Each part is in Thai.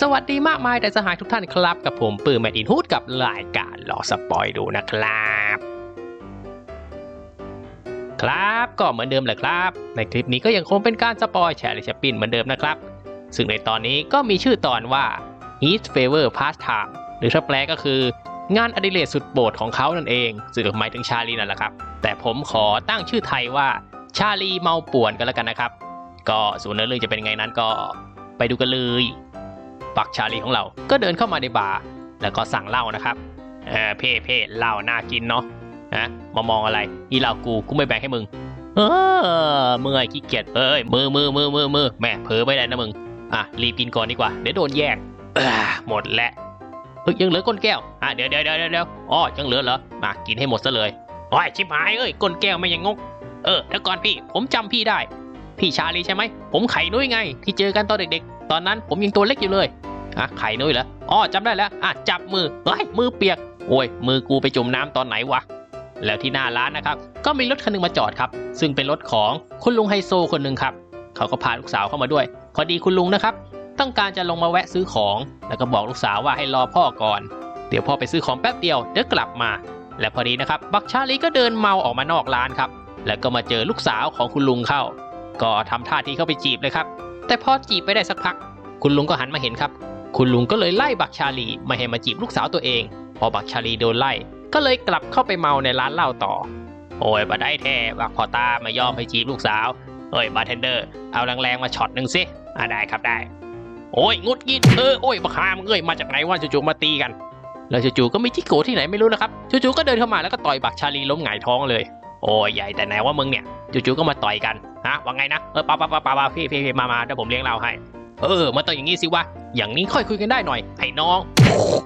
สวัสดีมากมายแต่สหายทุกท่านครับ กับผมปื้มแมดอินฮูดกับรายการหลอกสปอยดูนะครับ ครับก็เหมือนเดิมแหละครับ ในคลิปนี้ก็ยังคงเป็นการสปอยแชร์ลิชปินเหมือนเดิมนะครับ ซึ่งในตอนนี้ก็มีชื่อตอนว่า His Favor Pastime หรือถ้าแปลก็คืองานอดิเรกสุดโปรดของเขานั่นเองซึ่งหมายถึงชาลีนั่นแหละครับ แต่ผมขอตั้งชื่อไทยว่าชาลีเมาป่วนกันแล้วกันนะครับ ก็ส่วนเนื้อเรื่องจะเป็นไงนั้นก็ไปดูกันเลย ปักชาลีของเรา ก็เดินเข้ามาในบาร์แล้วก็สั่งเหล้านะครับเออเพ่เพ่เหล้าน่ากินเนาะฮะมามองอะไรอีเหล้ากูกูไม่แบ่งให้มึง เออมื่อยขี้เกียจเอ้ยมือมือมือมือมือแม่เผลอไปได้นะมึงอะรีบกินก่อนดีกว่าเดี๋ยวโดนแย่งหมดแล้วยังเหลือก้นแก้วอะเดี๋ยวเดี๋ยวเดี๋ยวเดี๋ยวอ๋อยังเหลือเหรอมากินให้หมดซะเลยโอ้ยชิบหายเอ้ยก้นแก้วไม่ยังงกเออเดี๋ยวก่อนพี่ผมจำพี่ได้ พี่ชาลีใช่ไหมผมไข่นุ้ยไง ที่เจอกันตอนเด็กๆ ตอนนั้นผมยังตัวเล็กอยู่เลยอะไข่นุ้ยเหรออ๋อจำได้แล้วอะจับมือเฮ้ยมือเปียกโอ้ยมือกูไปจุ่มน้ำตอนไหนวะแล้วที่หน้าร้านนะครับ ก็มีรถคันหนึงมาจอดครับ ซึ่งเป็นรถของคุณลุงไฮโซคนหนึ่งครับ เขาก็พาลูกสาวเข้ามาด้วย พอดีคุณลุงนะครับ ต้องการจะลงมาแวะซื้อของ แล้วก็บอกลูกสาวว่าให้รอพ่อก่อน เดี๋ยวพ่อไปซื้อของแป๊บเดียวเดี๋ยวกลับมา และพอดีนะครับ บักชาลีก็เดินเมาออกมานอกร้านครับ แล้วก็มาเจอลูกสาวของคุณลุงเข้า ก็ทำท่าทีเข้าไปจีบเลยครับ แต่พอจีบไปได้สักพัก คุณลุงก็หันมาเห็นครับ คุณลุงก็เลยไล่บักชาลีไม่ให้มาจีบลูกสาวตัวเอง พอบักชาลีโดนไล่ ก็เลยกลับเข้าไปเมาในร้านเหล้าต่อ โอ้ยบาได้แท้บักพอตาไม่ยอมให้จีบลูกสาวเฮ้ยบาร์เทนเดอร์เอาแรงๆมาช็อตหนึ่งสิอ่าได้ครับได้ โอ้ยงุดงิดเออโอ้ยบักฮามเอ้ยมาจากไหนว่าจู่ๆมาตีกัน แล้วจู่ๆก็มีจิโกที่ไหนไม่รู้นะครับจู่ๆก็เดินเข้ามาแล้วก็ต่อยบักชาลีล้มหงายท้องเลย โอ้ยใหญ่แต่ไหนว่ามึงเนี่ยจู่ๆก็มาต่อยกัน ฮะว่าไงนะเออป้าป้าป้าป้าพี่พี่พี่มามาเดี๋ยวผมเลี้ยงเราให้ เออมาต่ออย่างงี้สิวะอย่างนี้ค่อยคุยกันได้หน่อยไอ้น้อง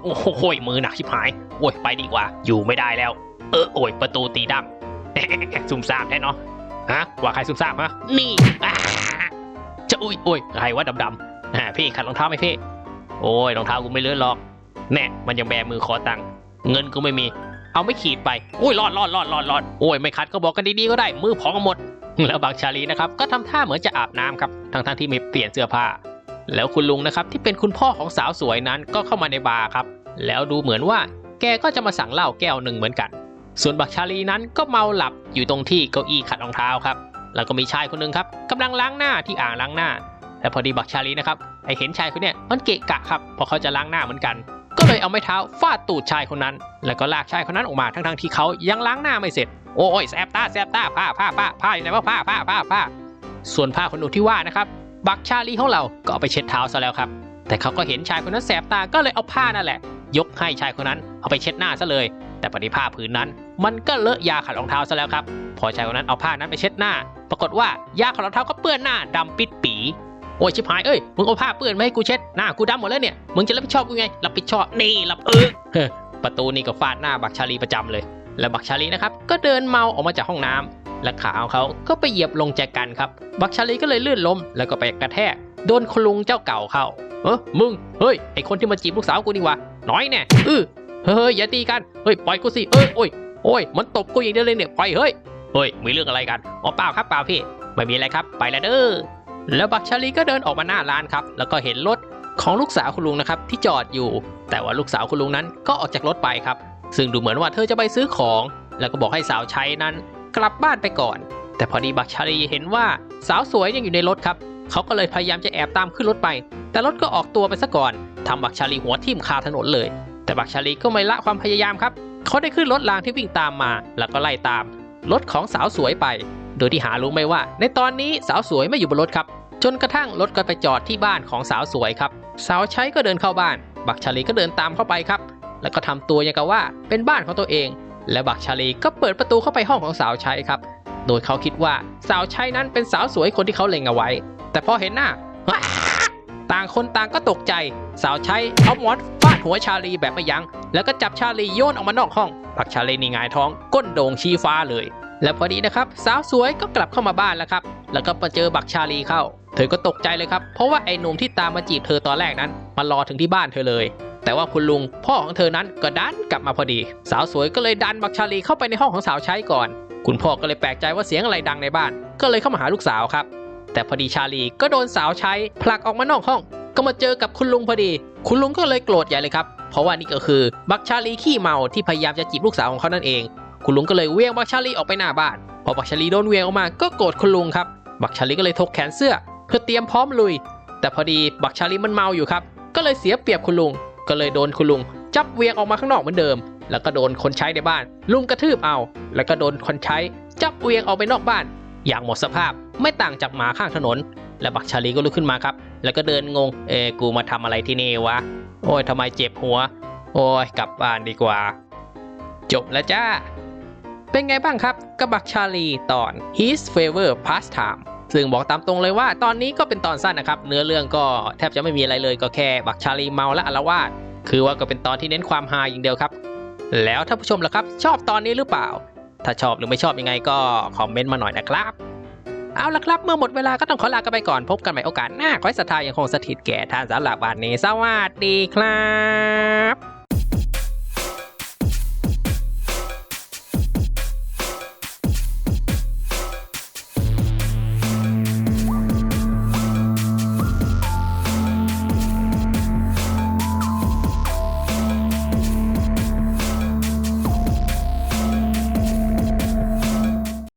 โอ้โหมือหนักชิบหายโอ้ยไปดีกว่า อยู่ไม่ได้แล้ว เออโอ้ยประตูตีดังซุ่มซ่ามแท้เนาะฮะว่าใครซุ่มซ่ามฮะนี่อ่าจะอุ้ยโอ้ยใครว่าดำๆอ่าพี่ขัดรองเท้าไหมพี่โอ้ยรองเท้ากูไม่เลื่อนหรอกแน่มันยังแบมือขอตังค์เงินกูไม่มี เอาไม่ขีดไปโอ้ยรอดรอดรอดรอดรอดโอ้ยไม่คัดก็บอกกันดีๆก็ได้ มือพองกันหมด แล้วบางชาลีนะครับก็ทำท่าเหมือนจะอาบน้ำครับทั้งทั้งๆที่ไม่เปลี่ยนเสื้อผ้า แล้วคุณลุงนะครับที่เป็นคุณพ่อของสาวสวยนั้นก็เข้ามาในบาร์ครับ แล้วดูเหมือนว่าแกก็จะมาสั่งเหล้าแก้วหนึ่งเหมือนกัน ส่วนบักชาลีนั้นก็เมาหลับอยู่ตรงที่เก้าอี้ขัดรองเท้าครับ แล้วก็มีชายคนหนึ่งครับกำลังล้างหน้าที่อ่างล้างหน้าและพอดีบักชาลีนะครับไอเห็นชายคนเนี้ยมันเกะกะครับพราะเขาจะล้างหน้าเหมือนกัน ก็เลยเอาไม้เท้าฟาดตูดชายคนนั้น แล้วก็ลากชายคนนั้นออกมาทั้งๆที่เขายังล้างหน้าไม่เสร็จ โอ้ยแสบตาแสบตาผ้าผ้าผ้าผ้าอยู่ไหนวะผ้าผ้าผ้าผ้าส่วนผ้าขนหนูที่ว่านะครับ บักชาลีของเราก็เอาไปเช็ดเท้าซะแล้วครับ แต่เขาก็เห็นชายคนนั้นแสบตาก็เลยเอาผ้านั่นแหละ ยกให้ชายคนนั้นเอาไปเช็ดหน้าซะเลย แต่ปฏิผ้าผืนนั้น มันก็เลอะยาขัดรองเท้าซะแล้วครับ พอชายคนนั้นเอาผ้านั้นไปเช็ดหน้า ปรากฏว่ายาขัดรองเท้าก็เปื้อนหน้าดำปิดปีโอ้ยชิบหายเอ้ยมึงเอาผ้าเปื้อนมาให้กูเช็ดหน้ากูดำหมดแล้วเนี่ยมึงจะรับผิดชอบกูไงรับผิดชอบนี่รับเออประตูนี่ก็ฟาดหน้าบักชาลีประจำเลย แล้วบักชาลีนะครับก็เดินเมาออกมาจากห้องน้ำและขาของเขาก็ไปเหยียบลงแจกันครับ บักชาลีก็เลยลื่นล้มแล้วก็ไปกระแทก โดนคุณลุงเจ้าเก่าเข้า เออมึง เฮ้ย ไอคนที่มาจีบลูกสาวกูนี่วะ น้อยแน่เออเฮ้ยอย่าตีกัน เฮ้ยปล่อยกูสิ เอ้ยโอ้ยโอ้ยมันตบกูอย่างเดียวเลยเนี่ยปล่อยเฮ้ย เฮ้ยมีเรื่องอะไรกัน อ๋อเปล่าครับเปล่าพี่ ไม่มีอะไรครับไปแล้วเด้อ แล้วบักชาลีก็เดินออกมาหน้าร้านครับ แล้วก็เห็นรถของลูกสาวคุณลุงนะครับที่จอดอยู่ แต่ว่าลูกสาวคุณลุงนั้นก็ออกจากรถไปครับ ซึ่งดูเหมือนว่าเธอจะไปซื้อของ แล้วก็บอกให้สาวใช้นั้น กลับบ้านไปก่อน แต่พอดีบักชาลีเห็นว่าสาวสวยยังอยู่ในรถครับ เขาก็เลยพยายามจะแอบตามขึ้นรถไป แต่รถก็ออกตัวไปซะก่อนทำบักชาลีหัวทิ่มคาถนนเลย แต่บักชาลีก็ไม่ละความพยายามครับ เขาได้ขึ้นรถรางที่วิ่งตามมา แล้วก็ไล่ตาม รถของสาวสวยไป โดยที่หารู้ไหมว่า ในตอนนี้สาวสวยไม่อยู่บนรถครับ จนกระทั่งรถก็ไปจอดที่บ้านของสาวสวยครับ สาวใช้ก็เดินเข้าบ้าน บักชาลีก็เดินตามเข้าไปครับ แล้วก็ทำตัวอย่างกับว่าเป็นบ้านของตัวเอง และบักชาลีก็เปิดประตูเข้าไปห้องของสาวใช้ครับ โดยเขาคิดว่าสาวใช้นั้นเป็นสาวสวยคนที่เขาเล็งเอาไว้ แต่พอเห็นหน้า ต่างคนต่างก็ตกใจ สาวใช้เอาหมอนฟาดหัวชาลีแบบไม่ยัง้ง แล้วก็จับชาลีโยนออกมานอกห้องผักชาลีนี่หงายท้องก้นโด่งชี้ฟ้าเลย และพอดีนะครับสาวสวยก็กลับเข้ามาบ้านแล้วครับ แล้วก็มาเจอบักชาลีเข้า เธอก็ตกใจเลยครับ เพราะว่าไอ้หนุ่มที่ตามมาจีบเธอตอนแรกนั้นมารอถึงที่บ้านเธอเลย แต่ว่าคุณลุงพ่อของเธอนั้นก็ดันกลับมาพอดี สาวสวยก็เลยดันบักชาลีเข้าไปในห้องของสาวใช้ก่อน คุณพ่อก็เลยแปลกใจว่าเสียงอะไรดังในบ้าน ก็เลยเข้ามาหาลูกสาวครับ แต่พอดีชาลีก็โดนสาวใช้ผลักออกมานอกห้อง ก็มาเจอกับคุณลุงพอดี คุณลุงก็เลยโกรธใหญ่เลยครับ เพราะว่านี่ก็คือบักชาลีขี้เมาที่พยายามจะจีบลูกสาวของเขานั่นเอง คุณลุงก็เลยเวียงบักชาลีออกไปหน้าบ้าน พอบักชาลีโดนเวียงออกมา ก็โกรธคุณลุงครับ บักชาลีก็เลยถกแขนเสื้อ เพื่อเตรียมพร้อมลุย แต่พอดีบักชาลีมันเมาอยู่ครับ ก็เลยเสียเปรียบคุณลุง ก็เลยโดนคุณลุงจับเวียงออกมาข้างนอกเหมือนเดิม แล้วก็โดนคนใช้ในบ้าน ลุมกระทืบเอา แล้วก็โดนคนใช้จับเวียงออกไปนอกบ้าน อย่างหมดสภาพไม่ต่างจากหมาข้างถนน และบักชาลีก็ลุกขึ้นมาครับ แล้วก็เดินงง เอ้กูมาทำอะไรที่นี่วะ โอ้ยทำไมเจ็บหัว โอ้ยกลับบ้านดีกว่า จบแล้วจ้า เป็นไงบ้างครับกับบักชาลีตอน His Favor Pastime ซึ่งบอกตามตรงเลยว่าตอนนี้ก็เป็นตอนสั้นนะครับ เนื้อเรื่องก็แทบจะไม่มีอะไรเลยก็แค่บักชาลีเมาและอารวาสคือว่าก็เป็นตอนที่เน้นความฮาอย่างเดียวครับ แล้วท่านผู้ชมล่ะครับ ชอบตอนนี้หรือเปล่า ถ้าชอบหรือไม่ชอบยังไงก็คอมเมนต์มาหน่อยนะครับเอาละครับ เมื่อหมดเวลาก็ต้องขอลากันไปก่อนพบกันใหม่โอกาสหน้าขอให้ศรัทธายังคงสถิตแก่ท่านสำหรับวันนี้ สวัสดีครับ